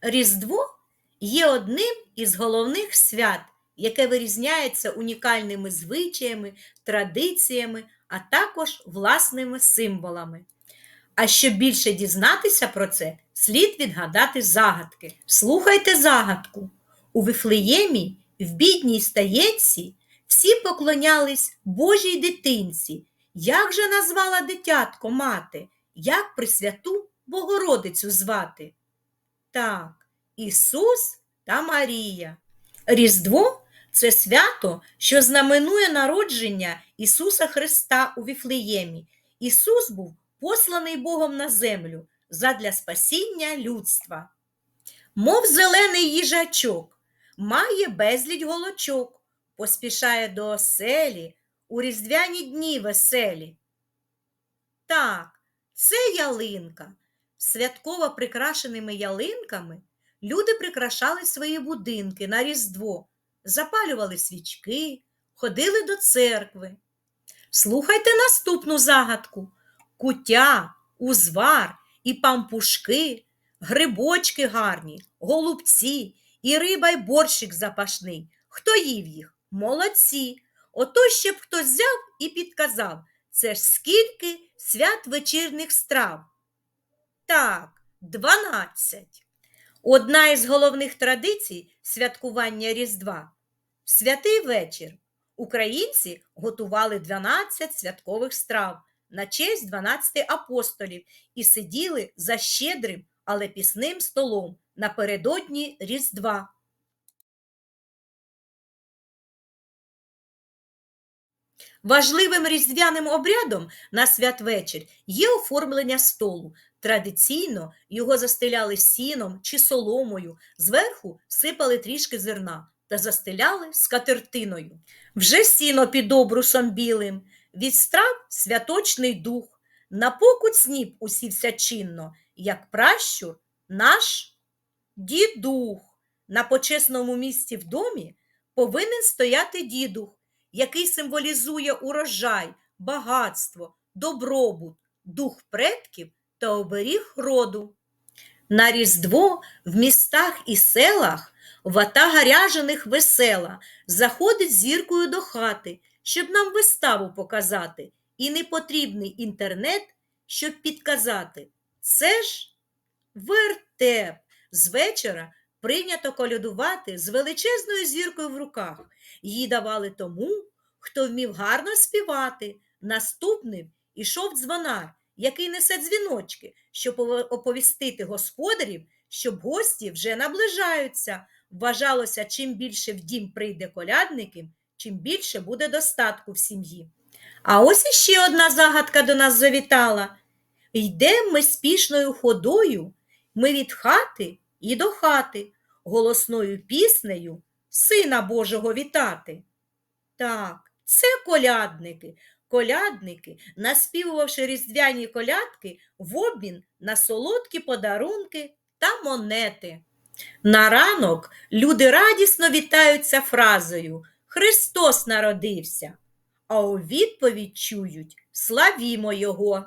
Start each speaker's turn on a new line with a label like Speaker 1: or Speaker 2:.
Speaker 1: Різдво є одним із головних свят, яке вирізняється унікальними звичаями, традиціями, а також власними символами. А щоб більше дізнатися про це, слід відгадати загадки. Слухайте загадку. У Вифлеємі, в бідній стаєнці, всі поклонялись Божій дитинці. Як же назвала дитятко мати? Як Пресвяту Богородицю звати? Так, Ісус та Марія. Різдво це свято, що знаменує народження Ісуса Христа у Віфлеємі. Ісус був посланий Богом на землю задля спасіння людства. Мов зелений їжачок, має безліч голочок, поспішає до оселі у різдвяні дні веселі. Так, це ялинка. Святково прикрашеними ялинками люди прикрашали свої будинки на Різдво, запалювали свічки, ходили до церкви. Слухайте наступну загадку: куття, узвар і пампушки, грибочки гарні, голубці, і риба й борщик запашний. Хто їв їх? Молодці. Ото ще б хтось взяв і підказав, це ж скільки свят вечірних страв. Так, 12. Одна із головних традицій святкування Різдва святий вечір. Українці готували 12 святкових страв на честь 12 апостолів і сиділи за щедрим, але пісним столом напередодні Різдва. Важливим різдвяним обрядом на святвечір є оформлення столу. Традиційно його застеляли сіном чи соломою, зверху сипали трішки зерна та застеляли скатертиною. Вже сіно під обрусом білим, від страв святочний дух, на покуть сніп усівся чинно, як пращур наш дідух. На почесному місці в домі повинен стояти дідух, який символізує урожай, багатство, добробут, дух предків та оберіг роду. На Різдво в містах і селах вата гаряжених весела заходить зіркою до хати, щоб нам виставу показати, і не потрібний інтернет, щоб підказати. Це ж вертеп. З вечора прийнято колядувати з величезною зіркою в руках. Її давали тому, хто вмів гарно співати. Наступним ішов дзвонар, який несе дзвіночки, щоб оповістити господарів, щоб гості вже наближаються. Вважалося, чим більше в дім прийде колядників, чим більше буде достатку в сім'ї. А ось іще одна загадка до нас завітала. Йдемо ми спішною ходою, ми від хати і до хати, голосною піснею Сина Божого вітати. Так, це колядники. Колядники, наспівувавши різдвяні колядки в обмін на солодкі подарунки та монети. На ранок люди радісно вітаються фразою Христос народився, а у відповідь чують Славімо Його.